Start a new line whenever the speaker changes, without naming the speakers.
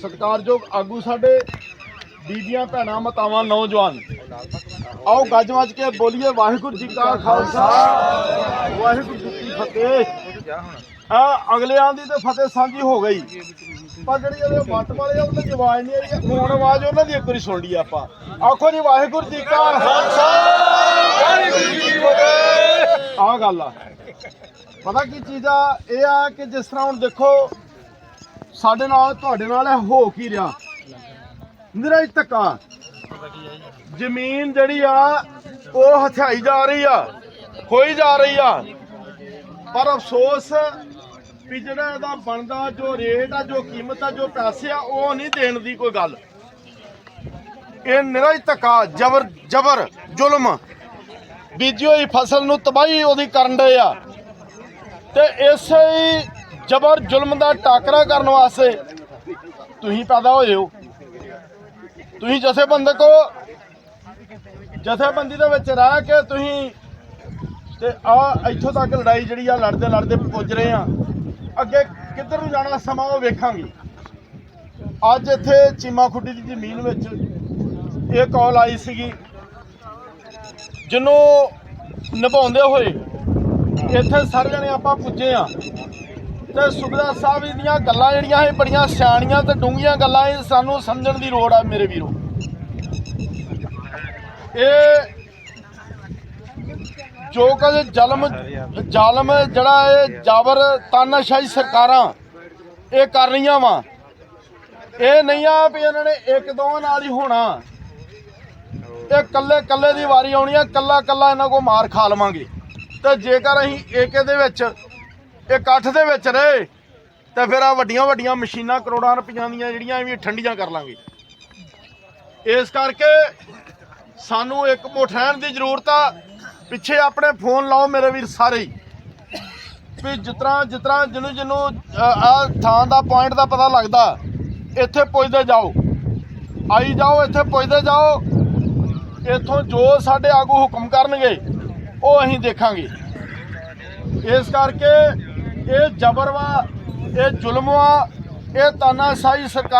ਸਤਿਕਾਰਯੋਗ ਆਗੂ ਸਾਡੇ, ਬੀਬੀਆਂ, ਭੈਣਾਂ, ਮਾਤਾਵਾਂ, ਨੌਜਵਾਨ। ਆਓ ਗੱਜ ਵੱਜ ਕੇ ਬੋਲੀਏ, ਵਾਹਿਗੁਰੂ ਜੀ ਕਾ ਖਾਲਸਾ, ਵਾਹਿਗੁਰੂ ਜੀ ਕੀ ਫਤਿਹ। ਆ ਅਗਲਿਆਂ ਦੀ ਤੇ ਫਤਿਹ ਸਾਂਝੀ ਹੋ ਗਈ। ਪਰ ਜਿਹੜੀ ਇਹਦੇ ਵੱਟ ਵਾਲੇ ਆ ਉਹਨਾਂ ਦੀ ਆਵਾਜ਼ ਨਹੀਂ ਆਈ। ਹੁਣ ਆਵਾਜ਼ ਉਹਨਾਂ ਦੀ ਇੱਕ ਵਾਰੀ ਸੁਣ ਲਈ ਆਪਾਂ। ਆਖੋ ਜੀ, ਵਾਹਿਗੁਰੂ ਜੀ ਕਾ ਖਾਲਸਾ, ਵਾਹਿਗੁਰੂ ਜੀ ਕੀ ਫਤਿਹ। ਆ ਗੱਲ ਆ। ਪਤਾ ਕੀ ਚੀਜ਼ ਆ? ਇਹ ਆ ਕਿ ਜਿਸ ਤਰ੍ਹਾਂ ਹੁਣ ਦੇਖੋ ਸਾਡੇ ਨਾਲ, ਤੁਹਾਡੇ ਨਾਲ ਇਹ ਹੋ ਕੀ ਰਿਹਾ? ਨਿਰਜ ਧੱਕਾ ਜ਼ਮੀਨ ਜਿਹੜੀ ਆ, ਉਹ ਹਥਿਆਈ ਜਾ ਰਹੀ ਆ, ਖੋਈ ਜਾ ਰਹੀ ਆ। ਪਰ ਅਫਸੋਸ ਵੀ ਜਿਹੜਾ ਇਹਦਾ ਬਣਦਾ, ਜੋ ਰੇਟ ਆ, ਜੋ ਕੀਮਤ ਆ, ਜੋ ਪੈਸੇ ਆ, ਉਹ ਨਹੀਂ ਦੇਣ ਦੀ ਕੋਈ ਗੱਲ। ਇਹ ਨਿਰਜ ਧੱਕਾ ਜ਼ਬਰ ਜ਼ਬਰ, ਜ਼ੁਲਮ। ਬੀਜੀ ਹੋਈ ਫਸਲ ਨੂੰ ਤਬਾਹੀ ਉਹਦੀ ਕਰਨ ਦੇ ਆ। ਤੇ ਇਸੇ ਹੀ ਜ਼ਬਰ ਜ਼ੁਲਮ ਦਾ ਟਾਕਰਾ ਕਰਨ ਵਾਸਤੇ ਤੁਸੀਂ ਪੈਦਾ ਹੋਏ ਹੋ। ਤੁਸੀਂ ਜਥੇਬੰਦਕ ਹੋ ਜਥੇਬੰਦੀ ਦੇ ਵਿੱਚ ਰਹਿ ਕੇ ਤੁਸੀਂ ਤੇ ਆ ਇੱਥੋਂ ਤੱਕ ਲੜਾਈ ਜਿਹੜੀ ਆ ਲੜਦੇ ਲੜਦੇ ਪੁੱਜ ਰਹੇ ਆ। ਅੱਗੇ ਕਿੱਧਰ ਨੂੰ ਜਾਣਾ ਸਮਾਂ ਉਹ ਵੇਖਾਂਗੇ। ਅੱਜ ਇੱਥੇ ਚੀਮਾ ਖੁੱਡੀ ਦੀ ਜ਼ਮੀਨ ਵਿੱਚ ਇਹ ਕਾਲ ਆਈ ਸੀਗੀ, ਜਿਹਨੂੰ ਨਿਭਾਉਂਦੇ ਹੋਏ ਇੱਥੇ ਸਾਰੇ ਜਣੇ ਆਪਾਂ ਪੁੱਜੇ ਆ। ਤੇ ਸੁਖਦਾ ਸਾਹਿਬ ਜੀ ਦੀਆਂ ਗੱਲਾਂ ਜਿਹੜੀਆਂ ਇਹ ਬੜੀਆਂ ਸਿਆਣੀਆਂ ਤੇ ਡੂੰਘੀਆਂ ਗੱਲਾਂ ਇਹ ਸਾਨੂੰ ਸਮਝਣ ਦੀ ਲੋੜ ਆ ਮੇਰੇ ਵੀਰੋ। ਇਹ ਜੋ ਕਦੇ ਜ਼ਲਮ, ਜ਼ਾਲਮ ਜਿਹੜਾ ਇਹ ਜਾਬਰ ਤਾਨਾਸ਼ਾਹੀ ਸਰਕਾਰਾਂ ਇਹ ਕਰ ਰਹੀਆਂ ਵਾ, ਇਹ ਨਹੀਂ ਆ ਵੀ ਇਹਨਾਂ ਨੇ ਇੱਕ ਦੋ ਨਾਲ ਹੀ ਹੋਣਾ। ਇਹ ਕੱਲੇ ਕੱਲੇ ਦੀ ਵਾਰੀ ਆਉਣੀ ਆ ਕੱਲਾ ਕੱਲਾ ਇਹਨਾਂ ਕੋ ਮਾਰ ਖਾ ਲਵਾਂਗੇ। ਤੇ ਜੇਕਰ ਅਸੀਂ ਏਕੇ ਦੇ ਵਿੱਚ ਇਕੱਠ ਦੇ ਵਿੱਚ ਰਹੇ ਤੇ ਫਿਰ ਆ ਵੱਡੀਆਂ ਵੱਡੀਆਂ ਮਸ਼ੀਨਾਂ ਕਰੋੜਾਂ ਰੁਪਈਆਂ ਦੀਆਂ ਜਿਹੜੀਆਂ ਵੀ ਠੰਡੀਆਂ ਕਰ ਲਾਂਗੇ। ਇਸ ਕਰਕੇ ਸਾਨੂੰ ਇੱਕ ਮੁਠੈਣ ਦੀ ਜ਼ਰੂਰਤ ਆ। ਪਿੱਛੇ ਆਪਣੇ ਫੋਨ ਲਾਓ ਮੇਰੇ ਵੀਰ ਸਾਰੇ। ਹੀ ਵੀ ਜਿਤਨਾ ਜਿਤਨਾ ਜਿਹਨੂੰ ਜਿਹਨੂੰ ਆ ਥਾਂ ਦਾ ਪੁਆਇੰਟ ਦਾ ਪਤਾ ਲੱਗਦਾ, ਇੱਥੇ ਪੁੱਜਦੇ ਜਾਓ। ਆਈ ਜਾਓ, ਇੱਥੇ ਪੁੱਜਦੇ ਜਾਓ। ਇੱਥੋਂ ਜੋ ਸਾਡੇ ਆਗੂ ਹੁਕਮ ਕਰਨਗੇ, ਉਹ ਅਸੀਂ ਦੇਖਾਂਗੇ। ਇਸ ਕਰਕੇ ਇਹ ਜ਼ਬਰ ਵਾ ਇਹ ਜ਼ੁਲਮ ਵਾ ਇਹ ਤਾਨਾਸ਼ਾਹੀ ਸਰਕਾਰ